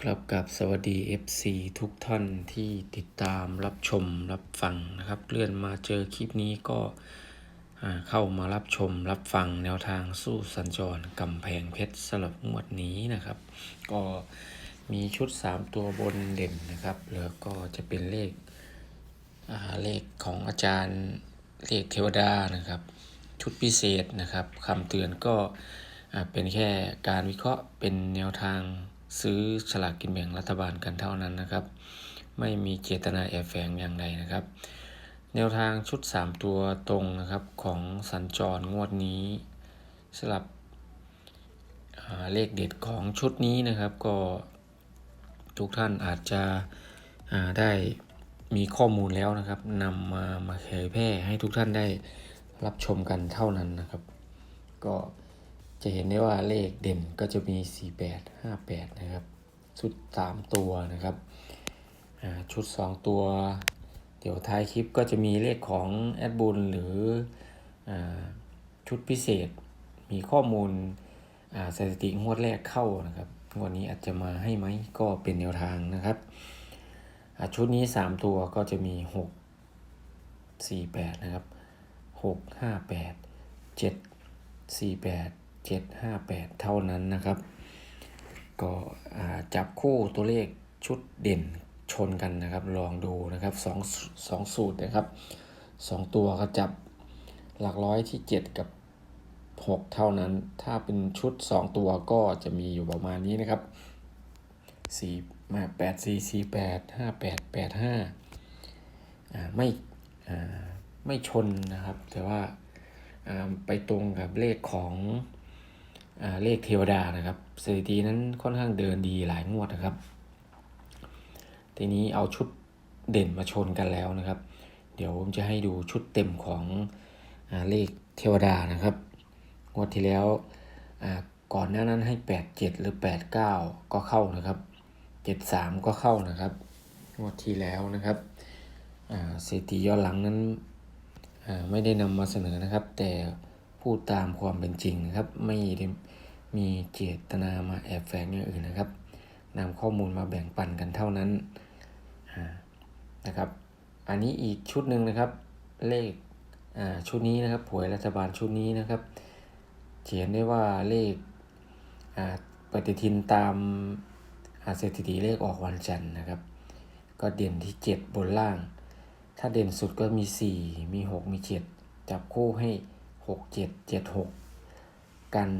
ครับกับสวัสดี FC ทุกท่านที่ติดตามรับชมรับฟังนะครับ เลื่อนมาเจอคลิปนี้ก็เข้ามารับชมรับฟังแนวทางสู้สัญจรกำแพงเพชรสลับงวดนี้นะครับ ก็มีชุด 3 ตัวบนเด่นนะครับ แล้วก็จะเป็นเลขเลขของอาจารย์เลขเทวดานะครับ ชุดพิเศษนะครับคำเตือนก็เป็นแค่การวิเคราะห์เป็นแนวทาง ซื้อฉลากกินแบ่งรัฐบาลกันเท่านั้นนะครับ ไม่มีเจตนาแอบแฝงอย่างใดนะครับ แนวทางชุด 3 ตัวตรงนะครับของสัญจรงวดนี้สลับเลขเด็ดของชุดนี้นะครับก็ทุกท่านอาจจะได้มีข้อมูลแล้วนะครับนำมามาเผยแพร่ให้ทุกท่านได้รับชมกันเท่านั้นนะครับ ก็ จะเห็นได้ว่าเลขเด่นก็จะมี 48 58 นะครับ ชุด 3 ตัวนะครับ ชุด 2 ตัว เดี๋ยวท้ายคลิปก็จะมีเลขของแอดบุญหรืออชุดพิเศษ มีข้อมูลสถิติงวดแรกเข้านะครับงวดนี้อาจจะมาให้ไหมก็เป็นแนวทางนะครับ ชุดนี้ 3 ตัวก็จะมี 6 4 8 นะครับ 6 5 8 7 4 8 7 5 8 เท่านั้นนะครับ ก็จับคู่ตัวเลขชุดเด่นชนกันนะครับ ลองดูนะครับสองสองสูตรนะครับสองตัวก็จับหลักร้อยที่ 7 กับ 6 เท่านั้น ถ้าเป็นชุด 2 ตัวก็จะมีอยู่ประมาณนี้นะครับ4มา8 4 4 8 5 8 8 5อ่าไม่อ่าไม่ชนนะครับ แต่ว่าอ่าไปตรงกับเลขของ เลขเทวดานะครับสถิตินั้นค่อนข้างเดินดีหลายงวดนะครับ ทีนี้เอาชุดเด่นมาชนกันแล้วนะครับ เดี๋ยวผมจะให้ดูชุดเต็มของอเลขเทวดานะครับ งวดที่แล้วก่อนหน้านั้นให้ 8 7 หรือ 8 9 ก็เข้านะครับ 7 3 ก็เข้านะครับงวดที่แล้วนะครับสถิติย้อนหลังนั้นไม่ได้นำมาเสนอนะครับ แต่ พูดตามความเป็นจริงนะครับ ไม่ได้มีเจตนามาแอบแฝงอย่างอื่นนะครับนำข้อมูลมาแบ่งปันกันเท่านั้นนะครับ อันนี้อีกชุดหนึ่งนะครับ เลขอ่าชุดนี้นะครับหวยรัฐบาลชุดนี้นะครับ เขียนได้ว่าเลขอ่าปฏิทินตามอ่าสถิติเลขออกวันจันทร์นะครับ ก็เด่นที่ 7 บนล่าง ถ้าเด่นสุดก็มี 4 มี 6 มี 7 จับคู่ให้ 6 7 7 6กัน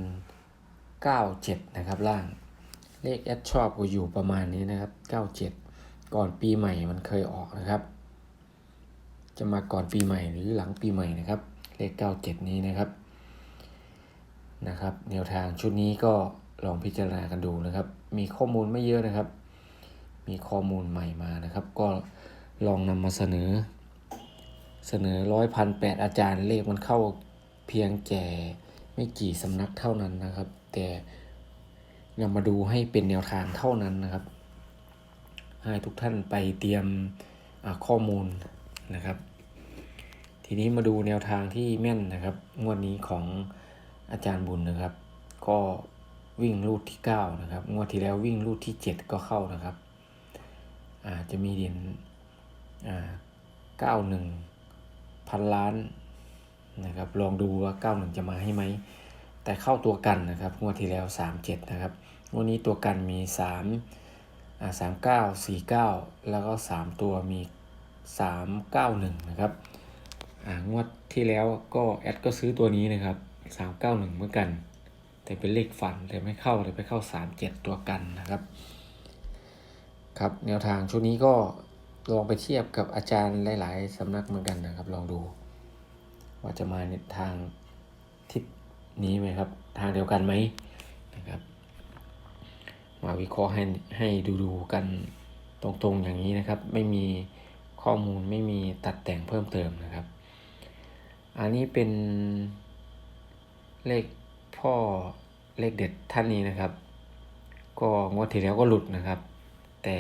9 7นะครับล่าง เลขแอดชอบก็อยู่ประมาณนี้นะครับ97ก่อนปีใหม่มันเคยออกนะครับ จะมาก่อนปีใหม่หรือหลังปีใหม่นะครับ เลข97นี้นะครับนะครับแนวทางชุดนี้ก็ลองพิจารณากันดูนะครับ มีข้อมูลไม่เยอะนะครับ มีข้อมูลใหม่มานะครับ ก็ลองนำมาเสนอ เสนอร้อยพันแปดอาจารย์เลขมันเข้า เพียงแก่ไม่กี่สำนักเท่านั้นนะครับ แต่นำมาดูให้เป็นแนวทางเท่านั้นนะครับ ให้ทุกท่านไปเตรียมข้อมูลนะครับ ทีนี้มาดูแนวทางที่แม่นนะครับ งวดนี้ของอาจารย์บุญนะครับ ก็วิ่งรูดที่ 9 นะครับ งวดที่แล้ววิ่งรูดที่ 7 ก็เข้านะครับอาจจะมีเด่นอ่า91พันล้าน นะครับลองดูว่า 91 จะมาให้ไหม แต่เข้าตัวกันนะครับงวดที่แล้ว 37 นะครับงวดนี้ตัวกันมี3อ่าสามเก้าสี่เก้าแล้วก็สามตัวมีสามเก้าหนึ่งนะครับอ่างวดที่แล้วก็แอดก็ซื้อตัวนี้นะครับสามเหมือนกัน แต่เป็นเลขฝันแต่ไม่เข้าแต่ไปเข้าสามเจ็ดตัวกันนะครับครับแนวทางชุดนี้ก็ลองไปเทียบกับอาจารย์หลาย ๆ สำนักเหมือนกันนะครับ ลองดู ว่าจะมาในทางทิศนี้ไหมครับ ทางเดียวกันไหมนะครับ มาวิเคราะห์ให้ให้ดูดูกันตรงๆอย่างนี้นะครับ ไม่มีข้อมูลไม่มีตัดแต่งเพิ่มเติมนะครับ อันนี้เป็นเลขพ่อเลขเด็ดท่านนี้นะครับ ก็งวดที่แล้วก็หลุดนะครับ แต่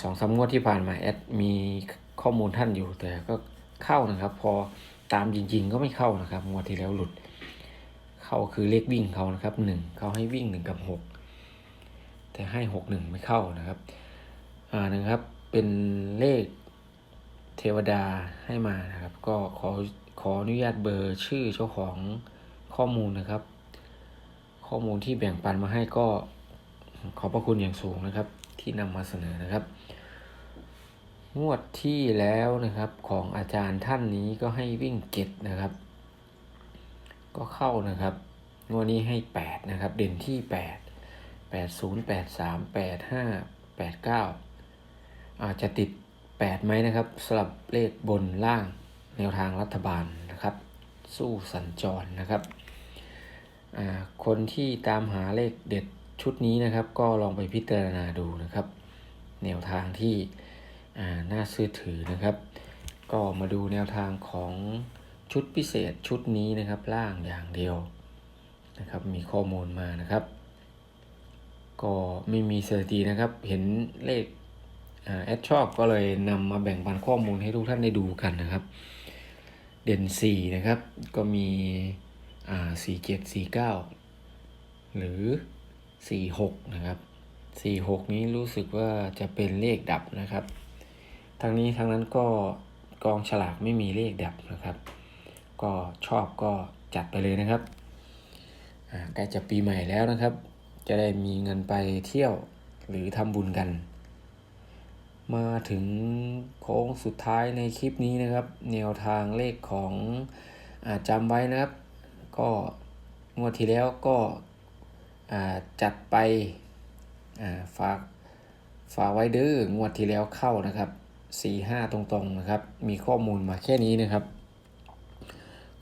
สองสามงวดที่ผ่านมาแอดมีข้อมูลท่านอยู่แต่ก็เข้านะครับ พอ ตามจริง ๆ ก็ไม่เข้านะครับงวดที่แล้วหลุด เข้าคือเลขวิ่งเขานะครับหนึ่งเขาให้วิ่งหนึ่งกับหกแต่ให้หกหนึ่งไม่เข้านะครับ อ่านะครับเป็นเลขเทวดาให้มานะครับ ก็ขอขออนุญาตเบอร์ชื่อเจ้าของข้อมูลนะครับ ข้อมูลที่แบ่งปันมาให้ก็ขอบพระคุณอย่างสูงนะครับ ที่นำมาเสนอนะครับ งวดที่แล้วนะครับของอาจารย์ท่านนี้ก็ให้วิ่งเก็ดนะครับ ก็เข้านะครับ งวดนี้ให้แปดนะครับ เด่นที่แปดแปดศูนย์แปดสามแปดห้าแปดเก้าอาจจะติดแปดไหมนะครับสลับเลขบนล่างแนวทางรัฐบาลนะครับ สู้สัญจรนะครับ คนที่ตามหาเลขเด็ดชุดนี้นะครับ ก็ลองไปพิจารณาดูนะครับ แนวทางที่ น่าเชื่อถือนะครับ ก็มาดูแนวทางของชุดพิเศษชุดนี้นะครับล่างอย่างเดียวนะครับมีข้อมูลมานะครับ ก็ไม่มีสถิตินะครับ เห็นเลขแอดชอบก็เลยนำมาแบ่งปันข้อมูลให้ทุกท่านได้ดูกันนะครับ เด่น 4 นะครับ ก็มีอ่า47 49หรือ 46 นะครับ 46 นี้รู้สึกว่าจะเป็นเลขดับนะครับ ทั้งนี้ทั้งนั้นก็กองฉลากไม่มีเลขดับนะครับ ก็ชอบก็จัดไปเลยนะครับใกล้จะปีใหม่แล้วนะครับ จะได้มีเงินไปเที่ยวหรือทำบุญกัน มาถึงโค้งสุดท้ายในคลิปนี้นะครับ แนวทางเลขของอาจำไว้นะครับ ก็งวดที่แล้วก็จัดไปฝากฝากไว้เด้องวดที่แล้วเข้านะครับ สี่ห้าตรงๆนะครับ มีข้อมูลมาแค่นี้นะครับ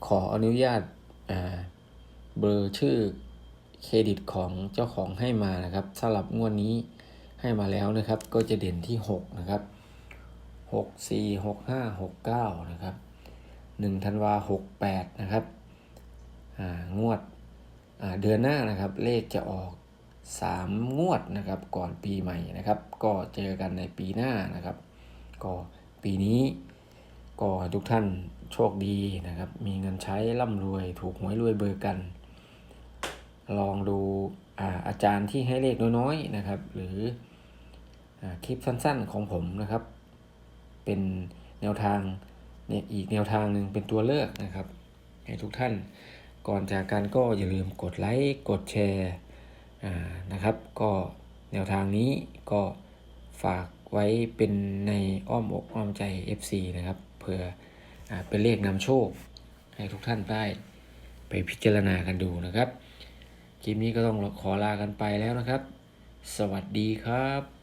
ขออนุญาตเบอร์ชื่อเครดิตของเจ้าของให้มานะครับสำหรับงวดนี้ให้มาแล้วนะครับ ก็จะเด่นที่ 6 นะครับ 6 4 6 5 6 9 นะครับ1ธันวา68 นะครับงวดเดือนหน้านะครับ เลขจะออก 3 งวดนะครับ ก่อนปีใหม่นะครับ ก็เจอกันในปีหน้านะครับ ก็ปีนี้ก็ทุกท่านโชคดีนะครับ มีเงินใช้ร่ำรวย ถูกหวยรวยเบอร์กัน ลองดูอาอาจารย์ที่ให้เลขน้อยๆนะครับ หรืออคลิปสั้นๆของผมนะครับ เป็นแนวทางเนี่ยอีกแนวทางหนึ่งเป็นตัวเลือกนะครับ ให้ทุกท่านก่อนจากกันก็อย่าลืมกดไลค์กดแชร์นะครับ ก็แนวทางนี้ก็ฝาก ไว้เป็นในอ้อมอกอ้อมใจ FC นะครับเผื่ออเป็นเลขนำโชค ให้ทุกท่านได้ไปพิจารณากันดูนะครับ คลิปนี้ก็ต้องขอลากันไปแล้วนะครับ สวัสดีครับ